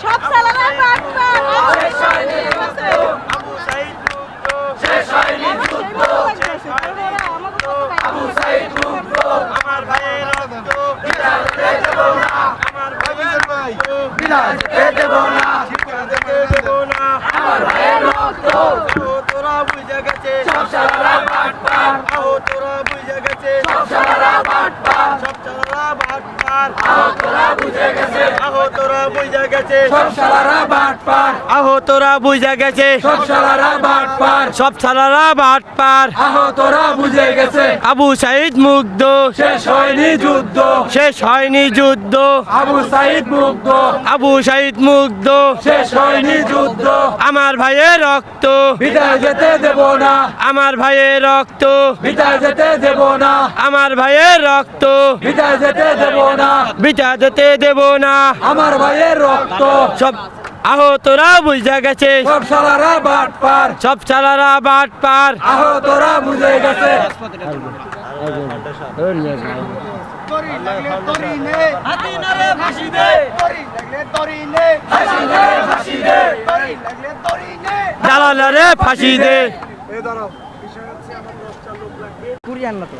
সব সালারা বাটপার আবু সাইদ মুগ্ধ আবু সাইদ আমার ভাইয়ের রক্ত আমার ভাইয়ের রক্ত দেব না আমার ভাইয়ের রক্ত তোরা বুঝে গেছে। সব সালারা বাটপার আহো তোরা বুঝে গেছে সব সালারা বাটপার সব সালারা আহো তোরা বুঝে গেছে। সব বুঝে গেছে। সালারা বাটপার আহো তোরা বুঝে গেছে। আবু সাইদ মুগ্ধ। শেষ হয়নি যুদ্ধ। শেষ হয়নি যুদ্ধ। আবু সাইদ মুগ্ধ। আবু সাইদ মুগ্ধ। শেষ হয়নি যুদ্ধ। আমার ভাইয়ের রক্ত। বিদায় যেতে দেব না। আমার ভাইয়ের রক্ত। বিদায় যেতে দেব না। আমার ভাইয়ের রক্ত। বিদায় যেতে দেব না। বিটা যেতে দেব না। আমার ভাইয়ের রক্ত। সব আহো তোরা বুঝে গেছে। সব শালারা বাটপার সব চালারা বাট পার। আহো তোরা বুঝে গেছে। জালালারে ফাঁসি দে। কুরিয়ান না তো।